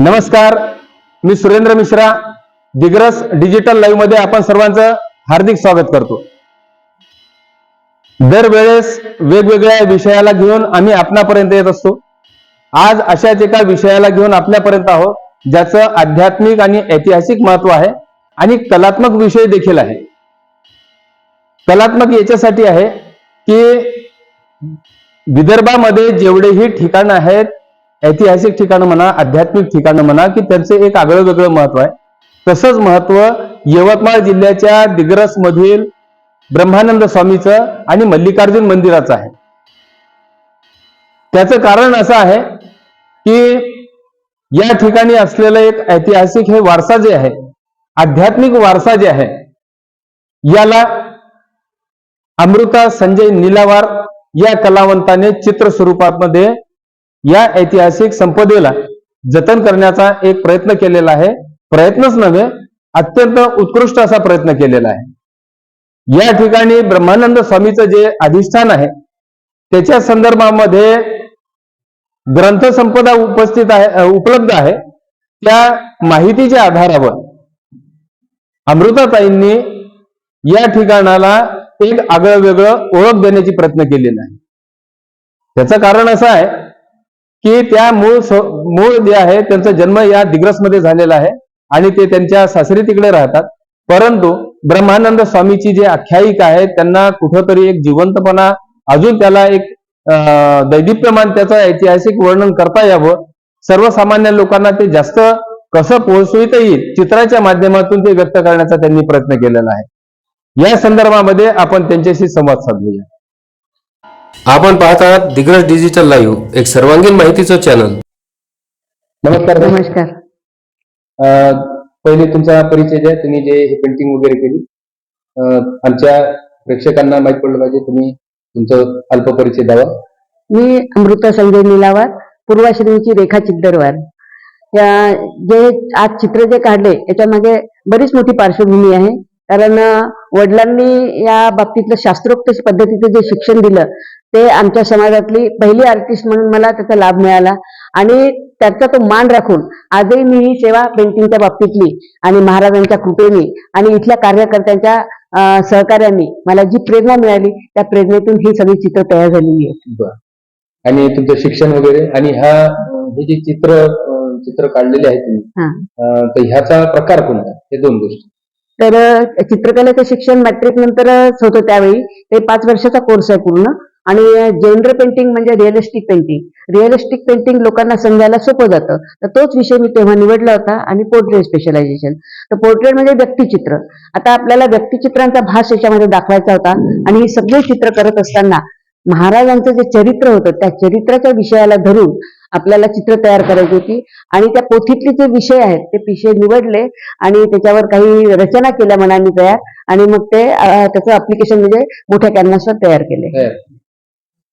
नमस्कार मी सुरेंद्र मिश्रा दिग्रस डिजिटल लाईव्हमध्ये आपण सर्वांचं हार्दिक स्वागत करतो. दरवेळेस वेगवेगळ्या विषयाला घेऊन आम्ही आपणापर्यंत येत असतो. आज अशाच एका विषयाला घेऊन आपल्यापर्यंत आहोत ज्याचं आध्यात्मिक आणि ऐतिहासिक महत्त्व आहे आणि कलात्मक विषय देखील आहे. कलात्मक याच्यासाठी आहे की विदर्भामध्ये जेवढेही ठिकाणं आहेत ऐतिहासिक ठिकाणं म्हणा आध्यात्मिक ठिकाणं म्हणा की त्यांचं एक आगळं वेगळं महत्त्व आहे. तसंच महत्त्व यवतमाळ जिल्ह्याच्या दिग्रस मधील ब्रह्मानंद स्वामीचं आणि मल्लिकार्जुन मंदिराचं आहे. त्याचं कारण असं आहे की या ठिकाणी असलेलं एक ऐतिहासिक हे वारसा जे आहे आध्यात्मिक वारसा जे आहे याला अमृता संजय निलावार या कलावंताने चित्र स्वरूपात मध्ये या ऐतिहासिक संपदेला जतन करण्याचा एक प्रयत्न केलेला आहे. प्रयत्नच नव्हे अत्यंत उत्कृष्ट असा प्रयत्न केलेला आहे. या ठिकाणी ब्रह्मानंद स्वामीचं जे अधिष्ठान आहे त्याच्या संदर्भामध्ये ग्रंथसंपदा उपस्थित आहे उपलब्ध आहे. त्या माहितीच्या आधारावर अमृताताईंनी या ठिकाणाला एक आगळं वेगळं ओळख देण्याची प्रयत्न केलेला आहे. त्याचं कारण असं आहे की त्या मूळ मूळ जे आहे त्यांचा जन्म या दिग्रसमध्ये झालेला आहे आणि ते त्यांच्या सासरी तिकडे राहतात. परंतु ब्रह्मानंद स्वामीची जे आख्यायिका आहे त्यांना कुठंतरी एक जिवंतपणा अजून त्याला एक दैदिप्यमान त्याचं ऐतिहासिक वर्णन करता यावं. सर्वसामान्य लोकांना ते जास्त कसं पोहोचविता येईल चित्राच्या माध्यमातून ते व्यक्त करण्याचा त्यांनी प्रयत्न केलेला आहे. या संदर्भामध्ये आपण त्यांच्याशी संवाद साधूया. आपण पाहत आहात दिग्रस डिजिटल लाईव्ह एक सर्वांगीण माहितीचं चॅनल नमस्कार. नमस्कार. अं, पहिले तुमचा परिचय द्या तुम्ही जे हे पेंटिंग वगैरे केली अं, आमच्या प्रेक्षकांना माहीत पडलं पाहिजे तुम्ही तुमचं अल्प परिचय द्यावा. मी अमृता संजय निलावार पूर्वाश्रमीची रेखा चिद्दरवार या जे आज चित्र जे काढले याच्यामागे बरीच मोठी पार्श्वभूमी आहे. कारण अं, वडिलांनी या बाबतीतलं शास्त्रोक्त पद्धतीचं जे शिक्षण दिलं ते आमच्या समाजातली पहिली आर्टिस्ट म्हणून मला त्याचा लाभ मिळाला. आणि त्याचा तो मान राखून आजही मी ही सेवा पेंटिंगच्या बाबतीतली आणि महाराजांच्या कृपेने आणि इथल्या कार्यकर्त्यांच्या सहकार्याने मला जी प्रेरणा मिळाली त्या प्रेरणेतून ही सगळी चित्र तयार झालेली आहेत. आणि तुमचं शिक्षण वगैरे आणि हा अं, हे जे चित्र चित्र काढलेले आहे तुम्ही हा. तर ह्याचा प्रकार कोणता? हे दोन गोष्टी. तर चित्रकलेचं शिक्षण मॅट्रिक नंतरच होतं त्यावेळी. ते पाच वर्षाचा कोर्स आहे पूर्ण. आणि जेंडर पेंटिंग म्हणजे रिअलिस्टिक पेंटिंग रिअलिस्टिक पेंटिंग लोकांना समजायला सोपं जातं. तर तोच विषय मी तेव्हा निवडला होता आणि पोर्ट्रेट स्पेशलायझेशन तर पोर्ट्रेट म्हणजे व्यक्तिचित्र. आता आपल्याला व्यक्तिचित्रांचा भास याच्यामध्ये दाखवायचा होता आणि ही सगळे चित्र करत असताना महाराजांचं जे चरित्र होतं त्या चरित्राच्या विषयाला धरून आपल्याला चित्र तयार करायची होती. आणि त्या पोथीतले जे विषय आहेत ते विषय निवडले आणि त्याच्यावर काही रचना केल्या मनाने तयार. आणि मग ते त्याचं अप्लिकेशन म्हणजे मोठ्या कॅनव्हासवर तयार केले.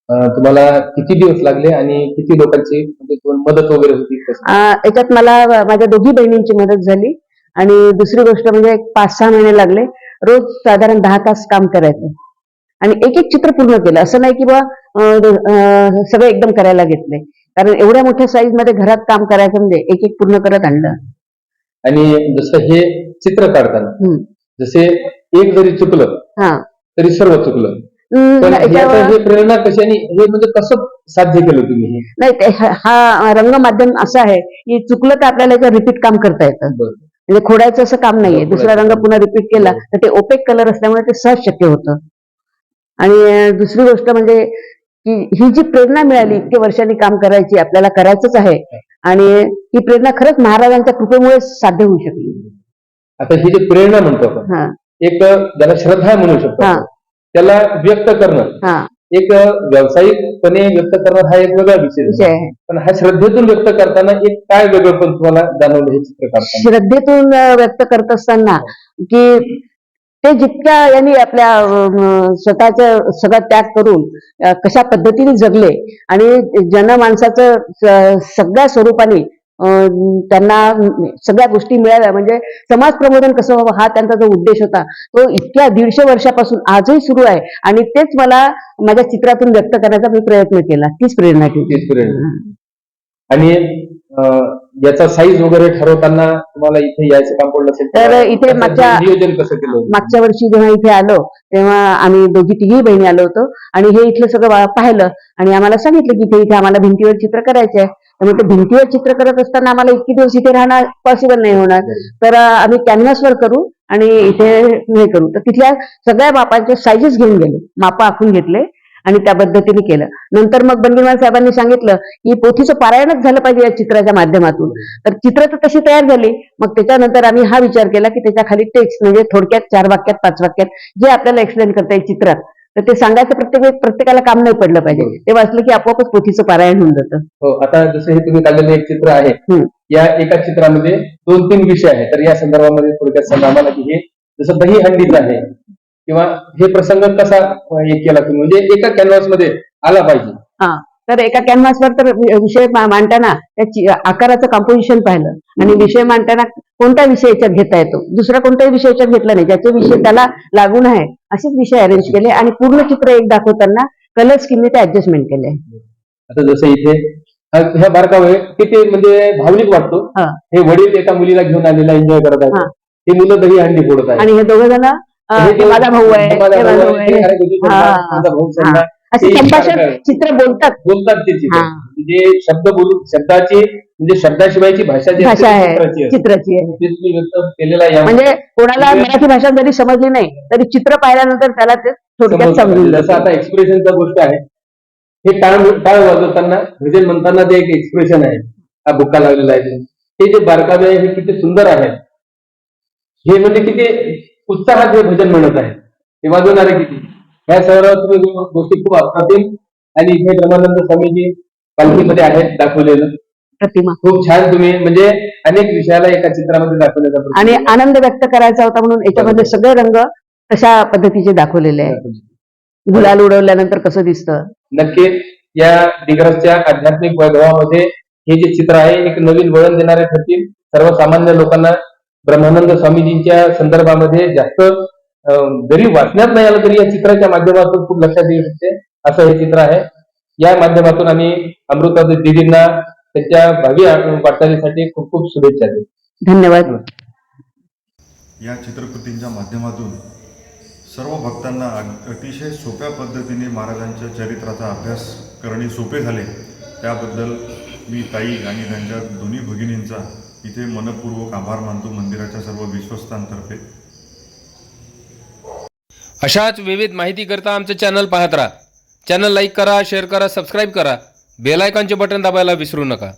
तुम्हाला किती दिवस लागले आणि किती लोकांची म्हणजे मदत वगैरे होती याच्यात मला माझ्या दोघी बहिणींची मदत झाली आणि दुसरी गोष्ट म्हणजे एक पाच सहा महिने लागले. रोज साधारण दहा तास काम करायचं. आणि एक एक चित्र पूर्ण केलं. असं नाही की बा सगळं एकदम करायला घेतले. कारण एवढ्या मोठ्या साईजमध्ये घरात काम करायचं म्हणजे एक एक पूर्ण करत आणलं. आणि जसं हे चित्र काढताना. जसे एक जरी चुकलं हा. तरी सर्व चुकलं. प्रेरणा कशी आणि हे म्हणजे कसं साध्य केलं तुम्ही हे? नाही हा रंग माध्यम असं आहे की चुकलं तर आपल्याला रिपीट काम करता येतं. म्हणजे खोडायचं असं काम नाहीये. दुसरा रंग. पुन्हा रिपीट केला तर ते ओपेक कलर असल्यामुळे ते सहज शक्य होतं. आणि दुसरी गोष्ट म्हणजे की ही जी प्रेरणा मिळाली इतके वर्षांनी काम करायची आपल्याला करायचंच आहे. आणि ही प्रेरणा खरंच महाराजांच्या कृपेमुळे साध्य होऊ शकली. आता ही जी प्रेरणा म्हणतो आपण हा. एक ज्याला श्रद्धा म्हणू शकतो. त्याला व्यक्त करणं. हा. एक व्यावसायिकपणे व्यक्त करणं हा एक वेगळा विषय पण हा श्रद्धेतून व्यक्त करताना एक काय वेगळं पण तुम्हाला जाणवलं हे चित्र श्रद्धेतून व्यक्त करत असताना की ते जितक्या यांनी आपल्या स्वतःचा सगळा त्याग करून कशा पद्धतीने जगले आणि जनमानसाचं सगळ्या स्वरूपाने त्यांना सगळ्या गोष्टी मिळाल्या. म्हणजे समाज प्रबोधन कसं व्हावं हा त्यांचा जो उद्देश होता तो इतक्या दीडशे वर्षापासून आजही सुरू आहे. आणि तेच मला माझ्या चित्रातून व्यक्त करण्याचा मी प्रयत्न केला. तीच प्रेरणा केली. आणि याचा साईज वगैरे ठरवताना तुम्हाला इथे यायचं काम पडलं असेल तर इथे मागच्या- नियोजन कसं केलं? मागच्या वर्षी जेव्हा इथे आलो तेव्हा आम्ही दोघी तिघी बहिणी आलो होतो. आणि हे इथलं सगळं पाहिलं. आणि आम्हाला सांगितलं की इथे इथे आम्हाला भिंतीवर चित्र करायचं ते भिंतीवर चित्र करत असताना आम्हाला इतके दिवस इथे राहणं पॉसिबल नाही होणार. तर आम्ही कॅनव्हासवर करू आणि इथे हे करू. तर तिथल्या सगळ्या मापांचे साईजेस घेऊन गेलो. मापं आखून घेतले आणि त्या पद्धतीने केलं. नंतर मग बंडीवाल साहेबांनी सांगितलं की पोथीचं पारायणच झालं पाहिजे या चित्राच्या माध्यमातून. तर चित्र तर तशी तयार झाली. मग त्याच्यानंतर आम्ही हा विचार केला की त्याच्याखाली टेक्स्ट म्हणजे थोडक्यात चार वाक्यात पाच वाक्यात जे आपल्याला एक्सप्लेन करता येईल चित्रात तर ते सांगायचं प्रत्येक प्रत्येकाला काम नाही पडलं पाहिजे. ते वाचलं की आपोआपच पोथीचं पारायण होऊन जातं. हो आता जसं हे तुम्ही काढलेलं एक चित्र आहे. या एका चित्रामध्ये दोन तीन विषय आहेत. तर या संदर्भामध्ये थोडक्यात सांगा आम्हाला की हे जसं दही हंडीचं आहे किंवा हे प्रसंग कसा हे केला तुम्ही? म्हणजे एका कॅनव्हासमध्ये आला पाहिजे. हा. तर एका कॅनव्हासवर तर विषय मांडताना त्या चि- आकाराचं कॉम्पोजिशन पाहिलं. आणि विषय मांडताना कोणता विषय याच्यात घेता येतो? दुसरा कोणताही विषय याच्यात घेतला नाही. ज्याचे विषय त्याला लागून आहे असेच विषय अरेंज केले आणि पूर्ण चित्र एक दाखवताना कलर स्कीमने ते ऍडजस्टमेंट केले. आता जसं इथे ह्या बारकावे किती म्हणजे भावनिक वाटतो. हा. वडील एका मुलीला घेऊन आलेला एन्जॉय करत हा. आहेत. हे. मुलं दही हंडी फोडत आहेत. आणि हे दोघं जण ते माझा भाऊ आहे हे माझा भाऊ आहे, ते आहे. असे ते संभाषण आहे. चित्र बोलतात बोलतात ते चित्र हा. म्हणजे शब्द बोलून शब्दाची म्हणजे शब्दाशिवायची भाषा जी असते भाषा ती आहे चित्राची असते. चित्राची आहे ते तुम्ही व्यक्त केलेला या म्हणजे कोणाला म्हणजे- मराठी भाषा जरी समजली नाही तरी चित्र पाहिल्यानंतर त्याला ते थोडक्यात. समजून जसं आता एक्सप्रेशनचा गोष्ट आहे हे टाळ टाळ वाजवताना भजन म्हणताना ते एक एक्सप्रेशन आहे हा बुक्का लागलेला आहे हे जे बारकावे आहे हे किती सुंदर आहे हे म्हणजे किती उत्साहात हे भजन म्हणत आहे हे वाजवणारे किती ह्या सर्व तुम्ही गोष्टी खूप अप्रतिम आणि इथे ब्रह्मानंद स्वामीजी पालखीमध्ये आहेत दाखवलेलं. प्रतिमा. खूप छान तुम्ही म्हणजे अनेक विषयाला एका चित्रामध्ये दाखवलेला प्रयत्न आणि. आनंद व्यक्त करायचा होता म्हणून याच्यामध्ये सगळे रंग तशा पद्धतीचे दाखवलेले आहेत. गुलाल उडवल्यानंतर कसं दिसतं? नक्कीच या दिग्रसच्या आध्यात्मिक वैभवामध्ये हे जे चित्र आहे एक नवीन वळण देणारे ठरतील. सर्वसामान्य लोकांना ब्रह्मानंद स्वामीजींच्या संदर्भामध्ये जास्त जरी वाचण्यात नाही आलं तरी या चित्राच्या माध्यमातून खूप लक्षात येऊ शकते असं हे चित्र आहे. या माध्यमातून आम्ही अमृता दिदींना त्यांच्या भावी वाटचालीसाठी खूप खूप शुभेच्छा देतो. धन्यवाद. या चित्रकृतींच्या माध्यमातून सर्व भक्तांना अतिशय सोप्या पद्धतीने महाराजांच्या चरित्राचा अभ्यास करणे सोपे झाले. त्याबद्दल मी ताई आणि त्यांच्या दोन्ही भगिनींचा इथे मनपूर्वक आभार मानतो मंदिराच्या सर्व विश्वस्तांतर्फे अशाच विविध माहिती करता आमचं चॅनल पाहत राहा. चॅनल लाईक करा शेअर करा सबस्क्राईब करा. बेल आयकॉनचे बटन दाबायला विसरू नका.